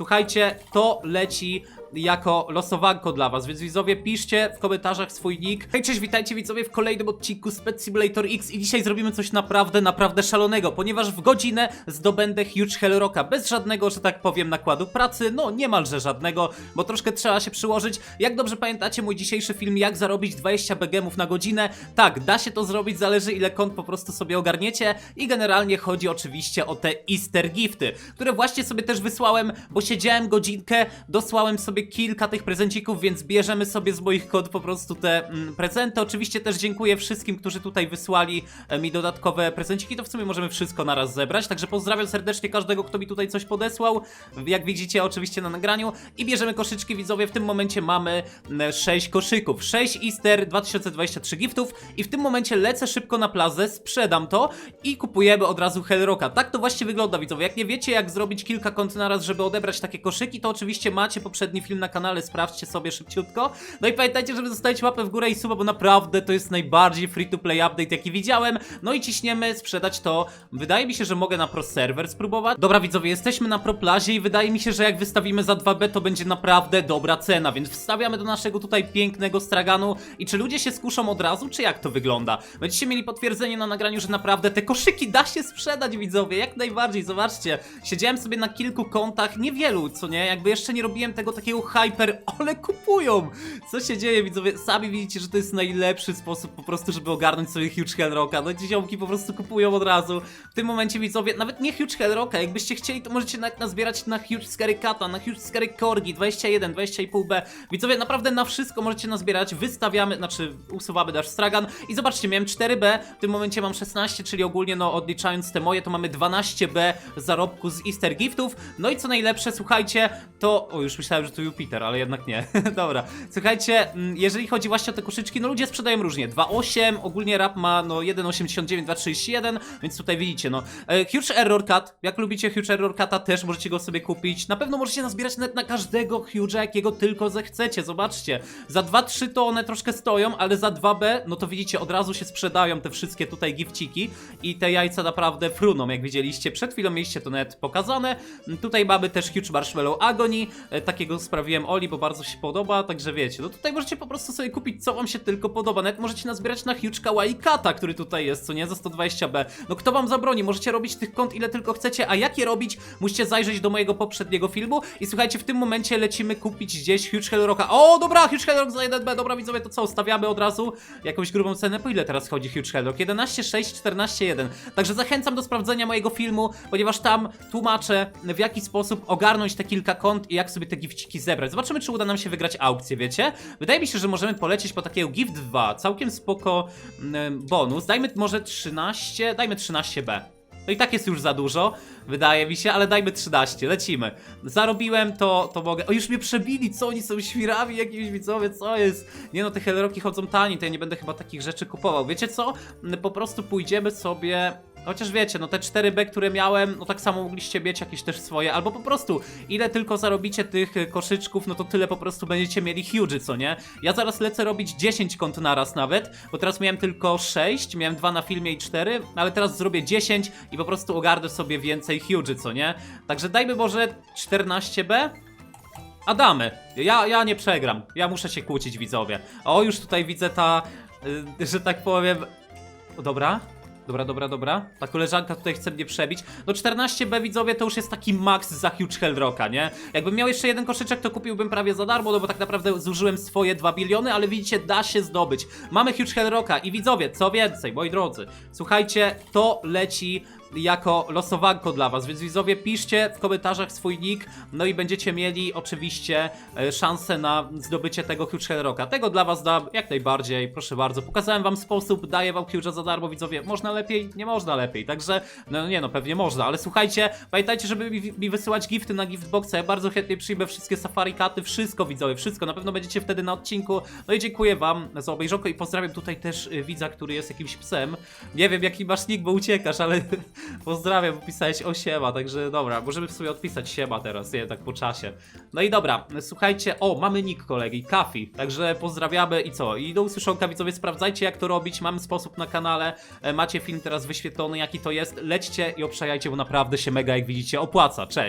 Słuchajcie, to leci jako losowanko dla was, więc widzowie piszcie w komentarzach swój nick. Hej, cześć, witajcie widzowie w kolejnym odcinku Spec Simulator X i dzisiaj zrobimy coś naprawdę, naprawdę szalonego, ponieważ w godzinę zdobędę Huge Hellrocka bez żadnego, że tak powiem, nakładu pracy, no niemalże żadnego, bo troszkę trzeba się przyłożyć. Jak dobrze pamiętacie mój dzisiejszy film, jak zarobić 20 BGMów na godzinę, tak, da się to zrobić, zależy ile kont po prostu sobie ogarniecie i generalnie chodzi oczywiście o te easter gifty, które właśnie sobie też wysłałem, bo siedziałem godzinkę, dosłałem sobie kilka tych prezencików, więc bierzemy sobie z moich kont po prostu te mm, prezenty. Oczywiście też dziękuję wszystkim, którzy tutaj wysłali e, mi dodatkowe prezenciki, to w sumie możemy wszystko naraz zebrać, także pozdrawiam serdecznie każdego, kto mi tutaj coś podesłał, jak widzicie oczywiście na nagraniu. I bierzemy koszyczki widzowie, w tym momencie mamy 6 koszyków, 6 Easter 2023 giftów. I w tym momencie lecę szybko na plazę, sprzedam to i kupujemy od razu Hellrocka. Tak to właśnie wygląda widzowie, jak nie wiecie jak zrobić kilka kont naraz, żeby odebrać takie koszyki, to oczywiście macie poprzedni film na kanale, sprawdźcie sobie szybciutko. No i pamiętajcie, żeby zostawić łapę w górę i suba, bo naprawdę to jest najbardziej free to play update jaki widziałem. No i ciśniemy sprzedać to. Wydaje mi się, że mogę na pro server spróbować. Dobra widzowie, jesteśmy na pro plazie i wydaje mi się, że jak wystawimy za 2B to będzie naprawdę dobra cena, więc wstawiamy do naszego tutaj pięknego straganu i czy ludzie się skuszą od razu, czy jak to wygląda? Będziecie mieli potwierdzenie na nagraniu, że naprawdę te koszyki da się sprzedać widzowie, jak najbardziej, zobaczcie. Siedziałem sobie na kilku kontach, niewielu, co nie? Jakby jeszcze nie robiłem tego takiego hyper, ale kupują! Co się dzieje widzowie? Sami widzicie, że to jest najlepszy sposób po prostu, żeby ogarnąć sobie Huge Hellrocka. No ziomki po prostu kupują od razu. W tym momencie widzowie, nawet nie Huge Hellrocka, jakbyście chcieli, to możecie nawet nazbierać na Huge Scary Cata, na Huge Scary Corgi, 21, 20,5B. Widzowie, naprawdę na wszystko możecie nazbierać, wystawiamy, znaczy usuwamy nasz stragan i zobaczcie, miałem 4B, w tym momencie mam 16, czyli ogólnie no odliczając te moje, to mamy 12B zarobku z Easter Giftów. No i co najlepsze, słuchajcie, to... O, już myślałem, że to Jupiter, ale jednak nie. Dobra, słuchajcie, mm, jeżeli chodzi właśnie o te koszyczki, no ludzie sprzedają różnie. 2,8, ogólnie rap ma no 1,89, 2,31, więc tutaj widzicie, no. E, Huge Error Cut, jak lubicie Huge Error Cata, też możecie go sobie kupić. Na pewno możecie nazbierać nawet na każdego Huge'a, jakiego tylko zechcecie, zobaczcie. Za 2-3 to one troszkę stoją, ale za 2B, no to widzicie, od razu się sprzedają te wszystkie tutaj gifciki i te jajca naprawdę fruną, jak widzieliście. Przed chwilą mieliście to nawet pokazane. Tutaj mamy też Huge Marshmallow Agony, e, takiego sprawiłem Oli, bo bardzo się podoba, także wiecie, no tutaj możecie po prostu sobie kupić co wam się tylko podoba, nawet możecie nazbierać na Huge Kawaii Kata, który tutaj jest, co nie, za 120B. No kto wam zabroni, możecie robić tych kont ile tylko chcecie, a jak je robić, musicie zajrzeć do mojego poprzedniego filmu i słuchajcie, w tym momencie lecimy kupić gdzieś Huge Hellrocka. O, dobra, Huge Hellrock za 1B, dobra widzowie, to co, ustawiamy od razu jakąś grubą cenę, po ile teraz chodzi Huge Hellrock? 11,6, 14,1. Także zachęcam do sprawdzenia mojego filmu, ponieważ tam tłumaczę w jaki sposób ogarnąć te kilka kont i jak sobie te gifciki zebrać. Zobaczymy, czy uda nam się wygrać aukcję, wiecie? Wydaje mi się, że możemy polecieć po takiego gift 2, całkiem spoko mm, bonus. Dajmy może 13, dajmy 13B. No i tak jest już za dużo, wydaje mi się, ale dajmy 13, lecimy. Zarobiłem to, to mogę. O, już mnie przebili, co oni są świrami jakimiś widzowie, co jest? Nie no, te Hellrocki chodzą tani, to ja nie będę chyba takich rzeczy kupował. Wiecie co? Po prostu pójdziemy sobie Chociaż wiecie, no te 4B, które miałem, no tak samo mogliście mieć jakieś też swoje, albo po prostu ile tylko zarobicie tych y, koszyczków, no to tyle po prostu będziecie mieli huge, co nie? Ja zaraz lecę robić 10 kont naraz nawet, bo teraz miałem tylko 6, miałem 2 na filmie i 4, ale teraz zrobię 10 i po prostu ogarnę sobie więcej huge, co nie? Także dajmy może 14B? Adamy, ja, ja nie przegram, ja muszę się kłócić widzowie. O, już tutaj widzę ta, y, że tak powiem... Dobra, Dobra, dobra, dobra. Ta koleżanka tutaj chce mnie przebić. No 14B widzowie to już jest taki max za Huge Hellrocka, nie? Jakbym miał jeszcze jeden koszyczek, to kupiłbym prawie za darmo, no bo tak naprawdę zużyłem swoje 2 biliony, ale widzicie, da się zdobyć. Mamy Huge Hellrocka i widzowie, co więcej, moi drodzy, słuchajcie, to leci jako losowanko dla was, więc widzowie piszcie w komentarzach swój nick, no i będziecie mieli oczywiście e, szansę na zdobycie tego Huge Hellrocka. Tego dla was dam jak najbardziej, proszę bardzo. Pokazałem wam sposób, daję wam Huge'a za darmo, widzowie. Można lepiej? Nie można lepiej, także no nie no, pewnie można, ale słuchajcie, pamiętajcie, żeby mi, mi wysyłać gifty na giftboxa, ja bardzo chętnie przyjmę wszystkie safari katy, wszystko widzowie, wszystko, na pewno będziecie wtedy na odcinku. No i dziękuję wam za obejrzonko i pozdrawiam tutaj też y, widza, który jest jakimś psem. Nie wiem jaki masz nick, bo uciekasz, ale pozdrawiam, pisałeś o siema, także dobra, możemy w sumie odpisać siema teraz, nie, tak po czasie. No i dobra, słuchajcie, o, mamy nick kolegi, Kafi, także pozdrawiamy i co? I do usłyszonka widzowie, sprawdzajcie jak to robić, mamy sposób na kanale, e, macie film teraz wyświetlony, jaki to jest, lećcie i obszajajcie, bo naprawdę się mega, jak widzicie, opłaca, cześć!